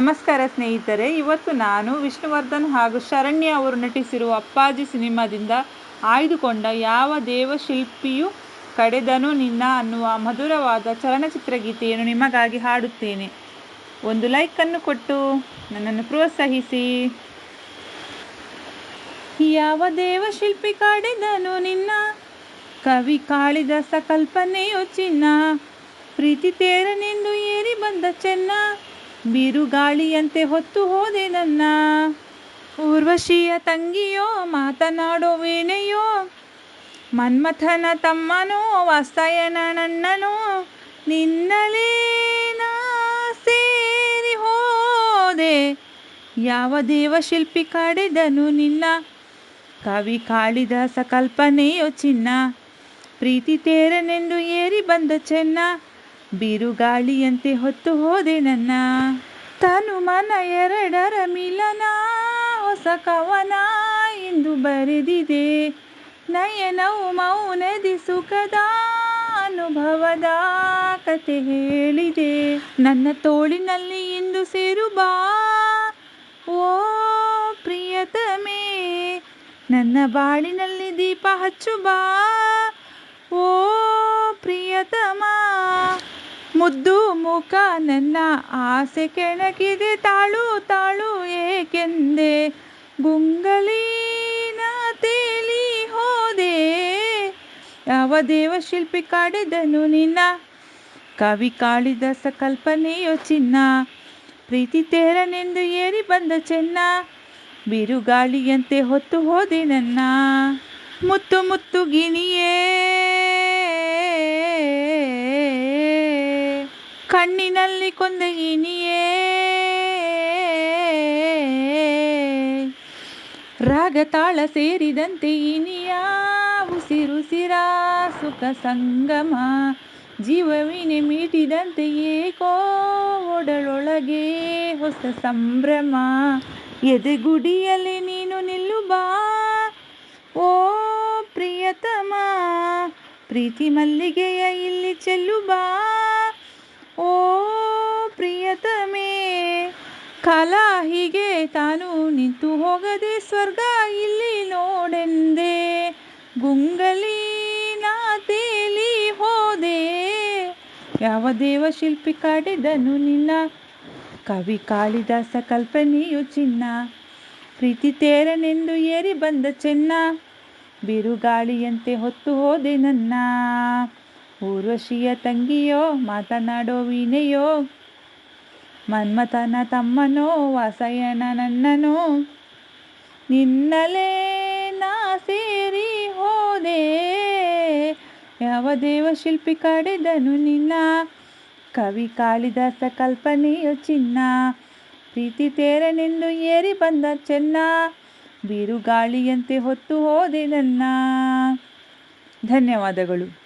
ನಮಸ್ಕಾರ ಸ್ನೇಹಿತರೆ, ಇವತ್ತು ನಾನು ವಿಷ್ಣುವರ್ಧನ್ ಹಾಗೂ ಶರಣ್ಯ ಅವರು ನಟಿಸಿರುವ ಅಪ್ಪಾಜಿ ಸಿನಿಮಾದಿಂದ ಆಯ್ದುಕೊಂಡ ಯಾವ ದೇವಶಿಲ್ಪಿಯು ಕಡೆದನು ನಿನ್ನ ಅನ್ನುವ ಮಧುರವಾದ ಚಲನಚಿತ್ರ ಗೀತೆಯನ್ನು ನಿಮಗಾಗಿ ಹಾಡುತ್ತೇನೆ. ಒಂದು ಲೈಕನ್ನು ಕೊಟ್ಟು ನನ್ನನ್ನು ಪ್ರೋತ್ಸಾಹಿಸಿ. ಯಾವ ದೇವಶಿಲ್ಪಿ ಕಡೆದನು ನಿನ್ನ? ಕವಿ ಕಾಳಿದಾಸ ಕಲ್ಪನೆಯು ಚಿನ್ನ. ಪ್ರೀತಿ ತೇರನೆಂದು ಏರಿ ಬಂದ ಚೆನ್ನ. ಬಿರುಗಾಳಿಯಂತೆ ಹೊತ್ತು ಹೋದೆ ನನ್ನ. ಊರ್ವಶಿಯ ತಂಗಿಯೋ, ಮಾತನಾಡೋ ವೀಣೆಯೋ, ಮನ್ಮಥನ ತಮ್ಮನೋ, ವಾಸ್ತಯನ ನನ್ನನೋ, ನಿನ್ನಲೇ ನಾ ಸೇರಿ ಹೋದೆ. ಯಾವ ದೇವಶಿಲ್ಪಿ ಕಾಡಿದನು ನಿನ್ನ? ಕವಿ ಕಾಳಿದಾಸ ಕಲ್ಪನೆಯೋ ಚಿನ್ನ? ಪ್ರೀತಿ ತೇರನೆಂದು ಏರಿ ಬಂದ ಚೆನ್ನ? ಬಿರುಗಾಳಿಯಂತೆ ಹೊತ್ತು ಹೋದೆ ನನ್ನ. ತನು ಮನ ಎರಡರ ಮಿಲನ, ಹೊಸ ಕವನ ಎಂದು ಬರೆದಿದೆ. ನಯನವು ಮೌನದಿ ಸುಖದ ಅನುಭವದ ಕತೆ ಹೇಳಿದೆ. ನನ್ನ ತೋಳಿನಲ್ಲಿ ಇಂದು ಸೇರು ಬಾ ಓ ಪ್ರಿಯತಮೇ. ನನ್ನ ಬಾಳಿನಲ್ಲಿ ದೀಪ ಹಚ್ಚು ಬಾ ಓ ಪ್ರಿಯತಮ. ಮುದ್ದು ಮುಖ ನನ್ನ ಆಸೆ ಕೆಣಕಿದೆ, ತಾಳು ತಾಳು ಏಕೆಂದೆ? ಗುಂಗಲೀನ ತೇಲಿ ಹೋದೆ, ಯಾವ ದೇವಶಿಲ್ಪಿ ಕಾಡಿದನು ನಿನ್ನ? ಕವಿ ಕಾಳಿದಾಸ ಕಲ್ಪನೆಯೋ ಚಿನ್ನ, ಪ್ರೀತಿ ತೇರನೆಂದು ಏರಿ ಬಂದ ಚೆನ್ನ, ಬಿರುಗಾಳಿಯಂತೆ ಹೊತ್ತು ಹೋದೆ ನನ್ನ. ಮುತ್ತು ಮುತ್ತು ಗಿಣಿಯೇ ಕಣ್ಣಿನಲ್ಲಿ ಕೊಂದ ಇನಿಯೇ. ರಾಗ ತಾಳ ಸೇರಿದಂತೆ ಇನಿಯ. ಉಸಿರುಸಿರ ಸುಖ ಸಂಗಮ. ಜೀವವಿನೆ ಮೀಟಿದಂತೆ ಏಕೋ ಒಡಲೊಳಗೆ ಹೊಸ ಸಂಭ್ರಮ. ಎದೆಗುಡಿಯಲ್ಲಿ ನೀನು ನಿಲ್ಲು ಬಾ ಓ ಪ್ರಿಯತಮ, ಪ್ರೀತಿ ಮಲ್ಲಿಗೆಯ ಇಲ್ಲಿ ಚೆಲ್ಲು ಬಾ ಓ ಪ್ರಿಯತಮೇ, ಕಾಲ ಹೀಗೆ ತಾನು ನಿಂತು ಹೋಗದೆ ಸ್ವರ್ಗ ಇಲ್ಲಿ ನೋಡೆಂದೆ, ಗುಂಗಲಿ ನಾ ತೇಲಿ ಹೋದೆ, ಯಾವ ದೇವ ಶಿಲ್ಪಿ ಕಾಡಿದನು ನಿನ್ನ? ಕವಿ ಕಾಳಿದಾಸ ಕಲ್ಪನೆಯು ಚಿನ್ನ, ಪ್ರೀತಿ ತೇರನೆಂದು ಏರಿ ಬಂದ ಚೆನ್ನ, ಬಿರುಗಾಳಿಯಂತೆ ಹೊತ್ತು ಹೋದೆ ನನ್ನ. ಊರ್ವಶಿಯ ತಂಗಿಯೋ, ಮಾತನಾಡೋ ವೀಣೆಯೋ, ಮನ್ಮಥನ ತಮ್ಮನೋ, ವಾಸಯ್ಯನ ನನ್ನನೋ ನಿನ್ನಲೇ ನಾ ಸೇರಿ ಹೋದೆ. ಯಾವ ದೇವಶಿಲ್ಪಿ ಕಾಡಿದನು ನಿನ್ನ? ಕವಿ ಕಾಳಿದಾಸ ಕಲ್ಪನೆಯು ಚಿನ್ನ. ಪ್ರೀತಿ ತೇರನೆಂದು ಏರಿ ಬಂದ ಚೆನ್ನ. ಬಿರುಗಾಳಿಯಂತೆ ಹೊತ್ತು ಹೋದೆ ನನ್ನ. ಧನ್ಯವಾದಗಳು.